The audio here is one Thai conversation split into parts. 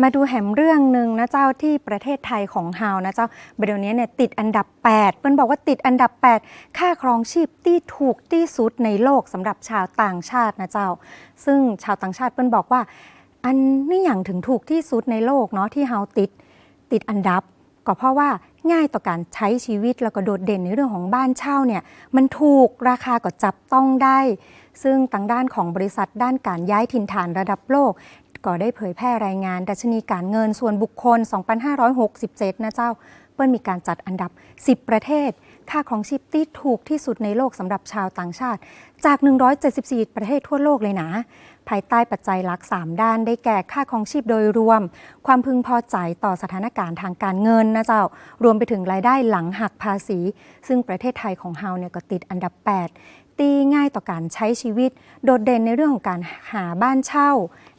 มาดูแหมเรื่องหนึ่งนะเจ้าที่ประเทศไทยของเฮานะเจ้าเดี๋ยวนี้เนี่ยติดอันดับ 8 เปิ้นบอกว่าติดอันดับ 8 ค่าครองชีพที่ถูกที่สุดในโลกสำหรับชาวต่างชาตินะเจ้า ซึ่งชาวต่างชาติเปิ้นบอกว่า อันนี่อย่างถึงถูกที่สุดในโลกเนาะที่เฮาติดติดอันดับ ก็เพราะว่าง่ายต่อการใช้ชีวิตแล้วก็โดดเด่นในเรื่องของบ้านเช่าเนี่ยมันถูกราคาก็จับต้องได้ ซึ่งทางด้านของบริษัทด้านการย้ายถิ่นฐานระดับโลก ก็ได้เผยแพร่รายงาน ดัชนีการเงินส่วนบุคคล 2567 นะเจ้าเปิ้ลมีการจัดอันดับ 10 ประเทศ ค่าของชีพที่ถูกที่สุดในโลกสำหรับชาวต่างชาติ จาก 174 ประเทศทั่วโลกเลยนะ ภายใต้ปัจจัยหลัก 3 ด้านได้แก่ค่าของชีพโดยรวม ความพึงพอใจต่อสถานการณ์ทางการเงินนะเจ้า รวมไปถึงรายได้หลังหักภาษี ซึ่งประเทศไทยของเฮาเนี่ยก็ติดอันดับ 8ตีง่ายต่อการใช้ชีวิต โดดเด่นในเรื่องของการหาบ้านเช่า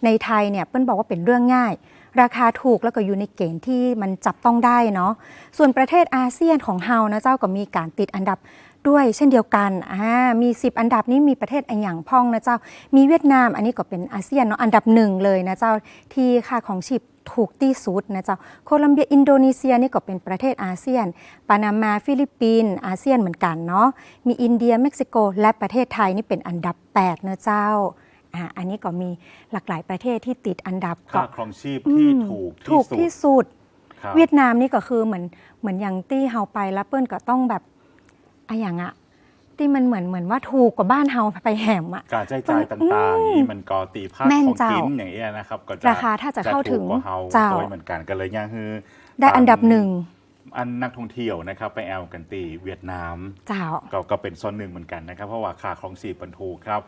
ในไทยเนี่ยเปิ้ลบอกว่าเป็นเรื่องง่าย ราคาถูกแล้วก็อยู่ในเกณฑ์ที่มันจับต้องได้เนาะส่วนประเทศอาเซียนของเฮานะเจ้าก็มีการติดอันดับด้วยเช่นเดียวกันอ่ามี 10 อันดับนี้มีประเทศอันอย่างพ่องนะเจ้า มีเวียดนามอันนี้ก็เป็นอาเซียนเนาะอันดับหนึ่งเลยนะเจ้าที่ค่าของชีพถูกที่สุดนะเจ้าโคลัมเบียอินโดนีเซียนี่ก็เป็นประเทศอาเซียน ปานามาฟิลิปปินส์อาเซียนเหมือนกันเนาะมีอินเดียเม็กซิโก และประเทศไทยนี่เป็นอันดับ 8 นะเจ้า อ่าอันนี้ก็มีหลากหลายประเทศที่ติดอันดับค่าก็ครองชีพที่อืมถูกถูกที่สุด ครับเวียดนามนี่ก็คือเหมือนเหมือนอย่างที่เฮาไปแล้วเปิ้ลก็ต้องแบบอะอย่างอะที่มันเหมือนเหมือนว่าถูกกว่าบ้านเฮาไปแหมอะ การใช้จ่ายต่างๆนี่มันก็ตีภาคแม่นของเจ้ากินอย่างเงี้ยนะครับก็จะราคาถ้าจะเข้าถึงถูกกว่าเฮาเจ้า โดยเหมือนกันกันเลยย่างคือได้อันดับหนึ่งอันนักท่องเที่ยวนะครับ ไปแอลกันตีเวียดนาม เจ้า ก็ก็เป็นส่วนหนึ่งเหมือนกันนะครับ เพราะว่าค่าครองชีพมันถูกครับ